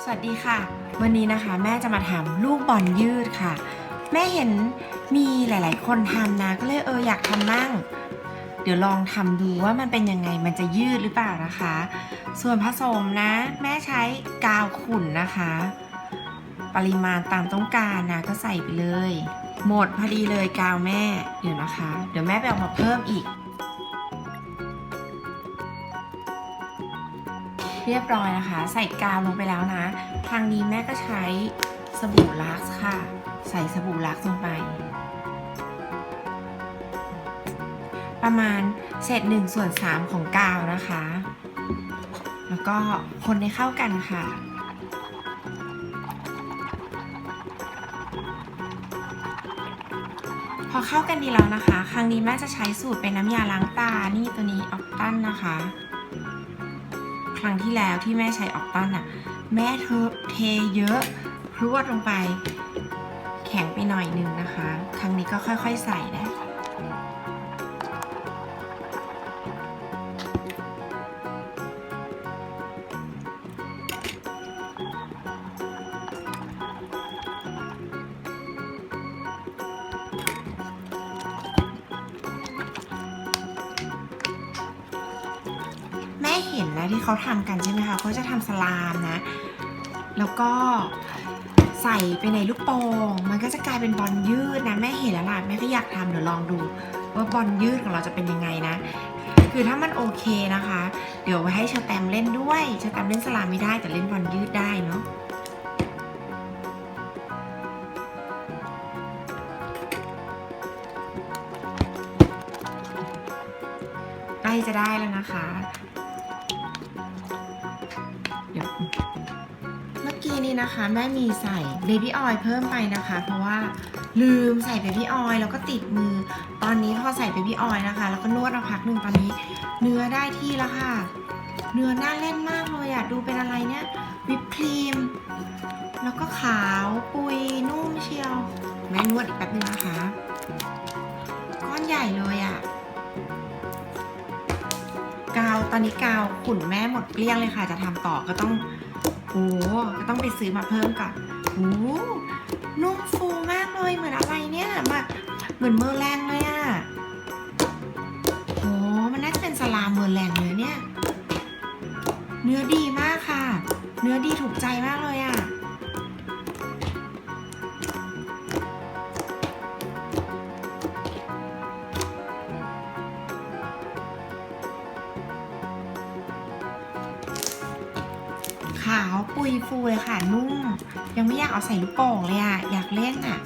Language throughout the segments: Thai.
สวัสดีค่ะ วันนี้นะคะแม่จะมาทำลูกบอลยืดค่ะ แม่เห็นมีหลาย ๆ คนทำนะก็เลยเอออยากทำมั่ง เดี๋ยวลองทำดูว่ามันเป็นยังไงมันจะยืดหรือเปล่านะคะ ส่วนผสมนะ แม่ใช้กาวขุ่นนะคะ ปริมาณตามต้องการนะก็ใส่ไปเลย หมดพอดีเลยกาวแม่เดี๋ยวนะคะ เดี๋ยวแม่ไปเอามาเพิ่มอีก เรียบร้อยนะคะ ใส่กาวลงไปแล้วนะ ทางนี้แม่ก็ใช้สบู่ลักซ์ค่ะ ใส่สบู่ลักซ์ลงไป ประมาณเศษหนึ่งส่วนสามของกาวนะคะ แล้วก็คนให้เข้ากันค่ะพอเข้ากันดีแล้วนะคะ ครั้งนี้แม่จะใช้สูตรเป็นน้ำยาล้างตา นี่ตัวนี้ออกตันนะคะ ครั้งที่แล้วที่แม่ใช้ออกตันอะแม่เธอเทเยอะพรวดลงไป แข็งไปหน่อยนึงนะคะ ครั้งนี้ก็ค่อยๆใส่นะ ม่เห็นนะที่เขาทำกันใช่ไหมคะเขาจะทำสลามนะ แล้วก็ใส่ไปในลูกโป่งมันก็จะกลายเป็นบอลยืดนะแม่เห็นแล้วล่ะแม่ก็อยากทำเดี๋ยวลองดู ว่าบอลยืดของเราจะเป็นยังไงนะ คือถ้ามันโอเคนะคะ เดี๋ยวไว้ให้เชอแตมเล่นด้วยเชอแตมเล่นสลามไม่ได้แต่เล่นบอลยืดได้เนาะใกล้จะได้แล้วนะคะ นี้นะคะแม่มีใส่เบบี้ออยล์เพิ่มไปนะคะ เพราะว่าลืมใส่เบบี้ออยล์แล้วก็ติดมือ ตอนนี้พอใส่เบบี้ออยล์นะคะ แล้วก็นวดมาพักหนึ่งตอนนี้ เนื้อได้ที่แล้วค่ะ เนื้อน่าเล่นมากเลยอะดูเป็นอะไรเนี่ยวิปครีม แล้วก็ขาวปุยนุ่มเชียวแม่นวดอีกแป๊บนึงนะคะ ก้อนใหญ่เลยอะกาวตอนนี้กาวขุ่นแม่หมดเกลี้ยงเลยค่ะ จะทำต่อก็ต้อง โอ้ก็ต้องไปซื้อมาเพิ่มก่อนโอ้นุ่มฟูมากเลยเหมือนอะไรเนี่ยมาเหมือนเมอร์แรงเลย ขาวปุยฟูเลยค่ะ นุ่ม ยังไม่อยากเอาใส่ลูกโป่งเลยอะ อยากเล่นอะ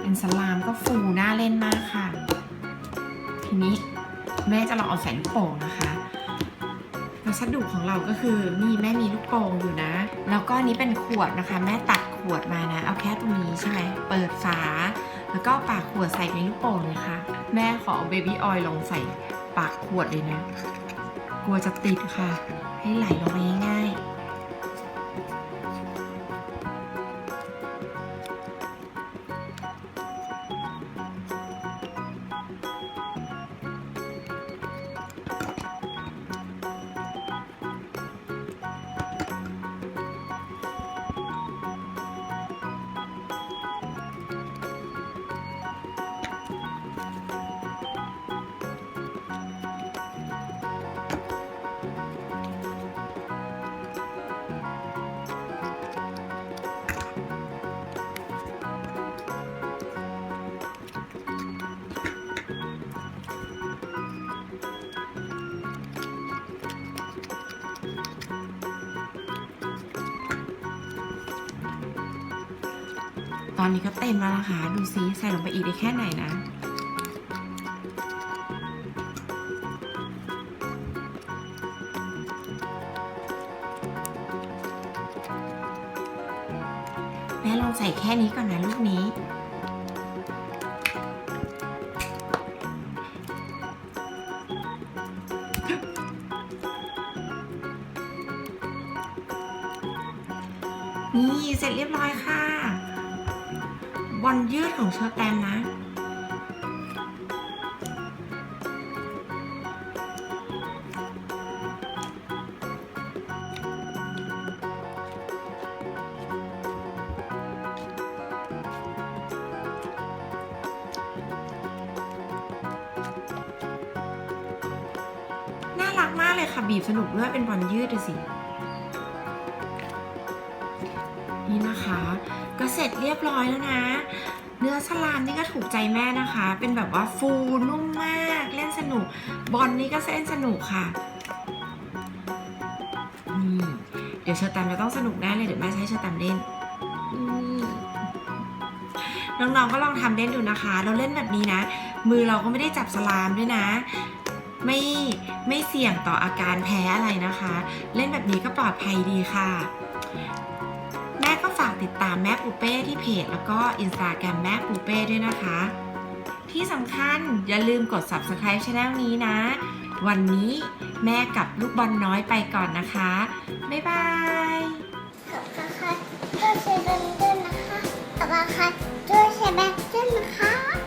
เป็นสลามก็ฟูน่าเล่นมากค่ะ ทีนี้แม่จะลองเอาใส่ลูกโป่งนะคะวัสดุของเราก็คือนี่แม่มีลูกโป่งอยู่นะ แล้วก็นนี้เป็นขวดนะคะ แม่ตัดขวดมานะ เอาแค่ตรงนี้ใช่ไหมเปิดฝา แล้วก็ปากขวดใส่ในลูกโป่งเลยค่ะแม่ขอเบบี้ออยล์ลงใส่ปากขวดเลยนะ กลัวจะติดค่ะ ให้ไหลลงไปง่าย อนนี้ก็เต็มแล้วนะคะ ดูซิใส่ลงไปอีกได้แค่ไหนนะ แม่ลองใส่แค่นี้ก่อนนะลูกนี้นี่เสร็จเรียบร้อยค่ะ บอลยืดของเชอร์แตมนะน่ารักมากเลยค่ะ บีบสนุกด้วยเป็นบอลยืดสิ นี่นะคะ ก็เสร็จเรียบร้อยแล้วนะ เนื้อสลามนี่ก็ถูกใจแม่นะคะ เป็นแบบว่าฟูนุ่มมาก เล่นสนุก บอลนี่ก็เล่นสนุกค่ะเดี๋ยวเชอร์แตมจะต้องสนุกแน่เลยเดี๋ยวแม่ให้เชอร์แตมเล่นน้องๆก็ลองทำเล่นดูนะคะ เราเล่นแบบนี้นะ มือเราก็ไม่ได้จับสลามด้วยนะ ไม่ไม่เสี่ยงต่ออาการแพ้อะไรนะคะ เล่นแบบนี้ก็ปลอดภัยดีค่ะ แม่ปูเป้ที่เพจแล้วก็อินสตาแกรมแม่ปูเป้ด้วยนะคะ ที่สำคัญอย่าลืมกด subscribe ช anel นี้นะ วันนี้แม่กับลูกบอลน้อยไปก่อนนะคะ บ๊ายบายขอบคุณค่ะช่วยแชร์ด้วยนะคะขอบคุณค่ะช่วยแชร์ด้วยนะคะ